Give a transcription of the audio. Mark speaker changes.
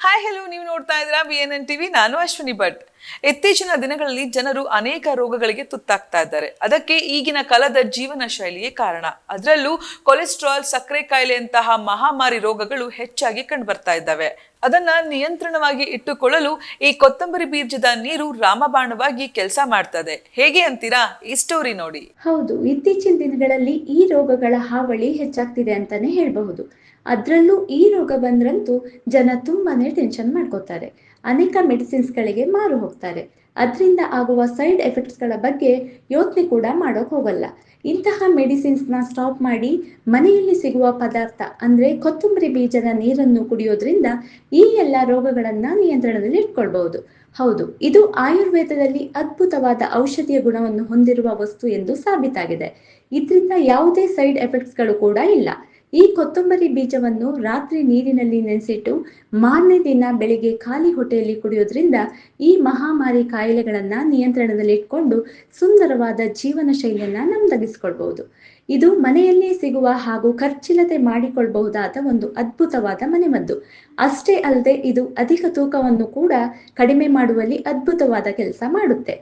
Speaker 1: Hi hello ನೀವು ನೋಡ್ತಾ ಇದ್ದೀರಾ ಬಿ ಎನ್ ಎನ್ ಟಿವಿ ನಾನು ಅಶ್ವಿನಿ ಭಟ್. ಇತ್ತೀಚಿನ ದಿನಗಳಲ್ಲಿ ಜನರು ಅನೇಕ ರೋಗಗಳಿಗೆ ತುತ್ತಾಗ್ತಾ ಇದ್ದಾರೆ. ಅದಕ್ಕೆ ಈಗಿನ ಕಾಲದ ಜೀವನ ಶೈಲಿಯೇ ಕಾರಣ. ಅದರಲ್ಲೂ ಕೊಲೆಸ್ಟ್ರಾಲ್, ಸಕ್ಕರೆ ಕಾಯಿಲೆಯಂತಹ ಮಹಾಮಾರಿ ರೋಗಗಳು ಹೆಚ್ಚಾಗಿ ಕಂಡುಬರ್ತಾ ಇದ್ದಾವೆ. ಅದನ್ನ ನಿಯಂತ್ರಣವಾಗಿ ಇಟ್ಟುಕೊಳ್ಳಲು ಈ ಕೊತ್ತಂಬರಿ ಬೀಜದ ನೀರು ರಾಮಬಾಣವಾಗಿ ಕೆಲಸ ಮಾಡ್ತದೆ. ಹೇಗೆ ಅಂತೀರಾ? ಈ ಸ್ಟೋರಿ ನೋಡಿ.
Speaker 2: ಹೌದು, ಇತ್ತೀಚಿನ ದಿನಗಳಲ್ಲಿ ಈ ರೋಗಗಳ ಹಾವಳಿ ಹೆಚ್ಚಾಗ್ತಿದೆ ಅಂತಾನೆ ಹೇಳಬಹುದು. ಅದರಲ್ಲೂ ಈ ರೋಗ ಬಂದ್ರಂತೂ ಜನ ತುಂಬಾನೇ ಟೆನ್ಷನ್ ಮಾಡ್ಕೋತಾರೆ. ಅನೇಕ ಮೆಡಿಸಿನ್ಸ್ಗಳಿಗೆ ಮಾರು ಹೋಗ್ತಾರೆ. ಅದರಿಂದ ಆಗುವ ಸೈಡ್ ಎಫೆಕ್ಟ್ಸ್ಗಳ ಬಗ್ಗೆ ಯೋಚನೆ ಕೂಡ ಮಾಡೋಕೆ ಹೋಗಲ್ಲ. ಇಂತಹ ಮೆಡಿಸಿನ್ಸ್ನ ಸ್ಟಾಪ್ ಮಾಡಿ ಮನೆಯಲ್ಲಿ ಸಿಗುವ ಪದಾರ್ಥ, ಅಂದ್ರೆ ಕೊತ್ತಂಬರಿ ಬೀಜದ ನೀರನ್ನು ಕುಡಿಯೋದ್ರಿಂದ ಈ ಎಲ್ಲ ರೋಗಗಳನ್ನ ನಿಯಂತ್ರಣದಲ್ಲಿ ಇಟ್ಕೊಳ್ಬಹುದು. ಹೌದು, ಇದು ಆಯುರ್ವೇದದಲ್ಲಿ ಅದ್ಭುತವಾದ ಔಷಧಿಯ ಗುಣವನ್ನು ಹೊಂದಿರುವ ವಸ್ತು ಎಂದು ಸಾಬೀತಾಗಿದೆ. ಇದರಿಂದ ಯಾವುದೇ ಸೈಡ್ ಎಫೆಕ್ಟ್ಸ್ಗಳು ಕೂಡ ಇಲ್ಲ. ಈ ಕೊತ್ತಂಬರಿ ಬೀಜವನ್ನು ರಾತ್ರಿ ನೀರಿನಲ್ಲಿ ನೆನೆಸಿಟ್ಟು ಮಾರನೇ ದಿನ ಬೆಳಿಗ್ಗೆ ಖಾಲಿ ಹೊಟ್ಟೆಯಲ್ಲಿ ಕುಡಿಯೋದ್ರಿಂದ ಈ ಮಹಾಮಾರಿ ಕಾಯಿಲೆಗಳನ್ನ ನಿಯಂತ್ರಣದಲ್ಲಿ ಇಟ್ಕೊಂಡು ಸುಂದರವಾದ ಜೀವನ ಶೈಲಿಯನ್ನ ನಮ್ದಗಿಸ್ಕೊಳ್ಬಹುದು ಇದು ಮನೆಯಲ್ಲೇ ಸಿಗುವ ಹಾಗೂ ಖರ್ಚಿಲ್ಲದೆ ಮಾಡಿಕೊಳ್ಬಹುದಾದ ಒಂದು ಅದ್ಭುತವಾದ ಮನೆಮದ್ದು. ಅಷ್ಟೇ ಅಲ್ಲದೆ ಇದು ಅಧಿಕ ತೂಕವನ್ನು ಕೂಡ ಕಡಿಮೆ ಮಾಡುವಲ್ಲಿ ಅದ್ಭುತವಾದ ಕೆಲಸ ಮಾಡುತ್ತೆ.